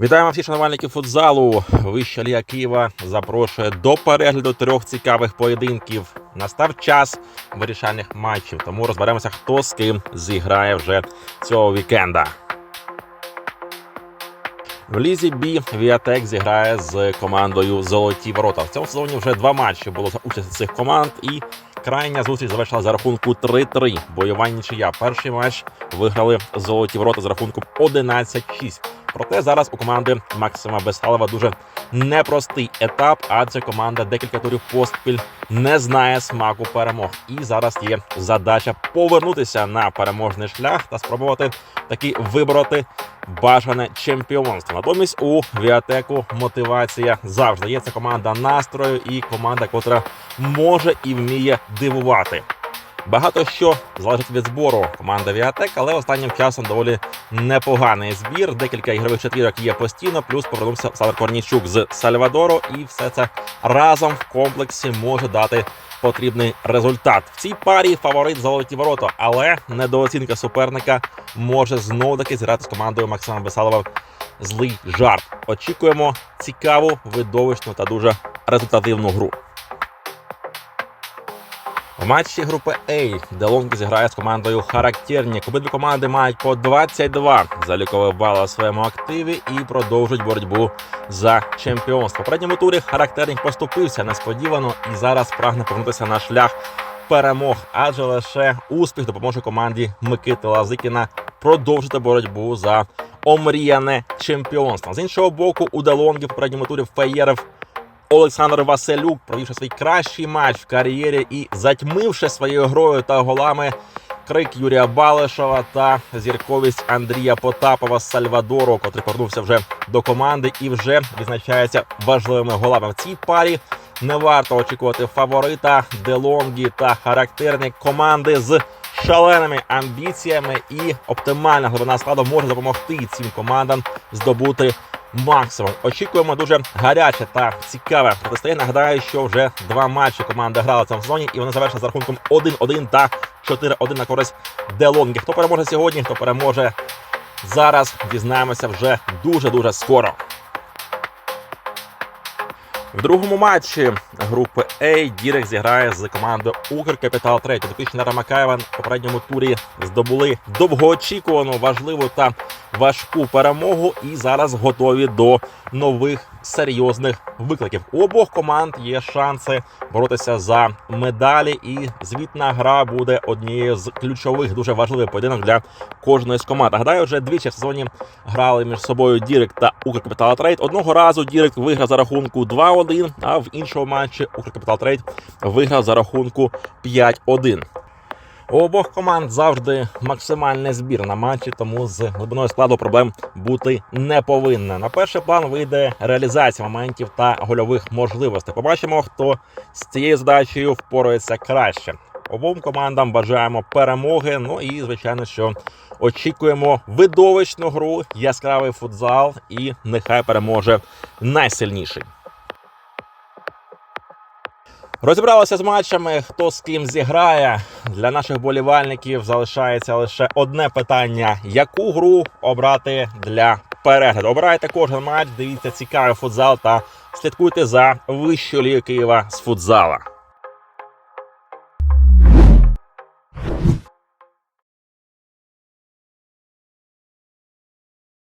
Вітаємо всіх шанувальників футзалу. Вища ліга Києва запрошує до перегляду трьох цікавих поєдинків. Настав час вирішальних матчів, тому розберемося, хто з ким зіграє вже цього вікенда. В лізі Бі Віатек зіграє з командою Золоті ворота. В цьому сезоні вже два матчі було за участь цих команд, і крайня зустріч завершила за рахунку 3-3. Бойова нічия. Перший матч виграли золоті ворота з рахунком 11-6. Проте зараз у команди Максима Бесалова дуже непростий етап, адже команда декілька турів поспіль не знає смаку перемог. І зараз є задача повернутися на переможний шлях та спробувати таки вибороти бажане чемпіонство. Натомість у Віатеку мотивація завжди є. Це команда настрою і команда, котра може і вміє дивувати. Багато що залежить від збору команда Віатек, але останнім часом доволі непоганий збір. Декілька ігрових четвірок є постійно. Плюс повернувся Олександр Корнійчук з Сальвадору, і все це разом в комплексі може дати потрібний результат. В цій парі фаворит золоті ворота, але недооцінка суперника може знову таки зіграти з командою Максима Бесалова злий жарт. Очікуємо цікаву, видовищну та дуже результативну гру. В матчі групи А, Делонг зіграє з командою характерні. Обидві команди мають по 22 залікових бали у своєму активі і продовжують боротьбу за чемпіонство. В попередньому турі характерник поступився несподівано і зараз прагне повернутися на шлях перемог, адже лише успіх допоможе команді Микити Лазикіна продовжити боротьбу за омріяне чемпіонство. З іншого боку, у Делонгі в попередньому турі Феєрев Олександр Василюк, провівши свій кращий матч в кар'єрі і затьмивши своєю грою та голами крик Юрія Балишова та зірковість Андрія Потапова з Сальвадору, котрий повернувся вже до команди і вже відзначається важливими голами. В цій парі не варто очікувати фаворита Делонгі та характерник команди з шаленими амбіціями і оптимальна глибина складу може допомогти цим командам здобути максимум. Очікуємо дуже гаряче та цікаве протистояння. Нагадаю, що вже два матчі команда грала в цьому сезоні, і вони завершили за рахунком 1-1 та 4-1 на користь Делонгі. Хто переможе сьогодні, хто переможе зараз, дізнаємося вже дуже дуже скоро. В другому матчі групи А Дірек зіграє з командою Укркапітал 3. Підопічні Нара Макаєва в попередньому турі здобули довгоочікувану, важливу та важку перемогу і зараз готові до нових серйозних викликів. У обох команд є шанси боротися за медалі, і звітна гра буде однією з ключових, дуже важливих поєдинок для кожної з команд. Нагадаю, вже двічі в сезоні грали між собою Дірект та Укркапітал Трейд. Одного разу Дірект виграв за рахунку 2-1, а в іншому матчі Укркапітал Трейд виграв за рахунку 5-1. У обох команд завжди максимальний збір на матчі, тому з глибиною складу проблем бути не повинна. На перший план вийде реалізація моментів та гольових можливостей. Побачимо, хто з цією задачею впорається краще. Обом командам бажаємо перемоги. Ну і звичайно, що очікуємо видовищну гру, яскравий футзал, і нехай переможе найсильніший. Розібралися з матчами, хто з ким зіграє. Для наших болівальників залишається лише одне питання: яку гру обрати для перегляду? Обирайте кожен матч, дивіться цікавий футзал та слідкуйте за вищою лігою Києва з футзала.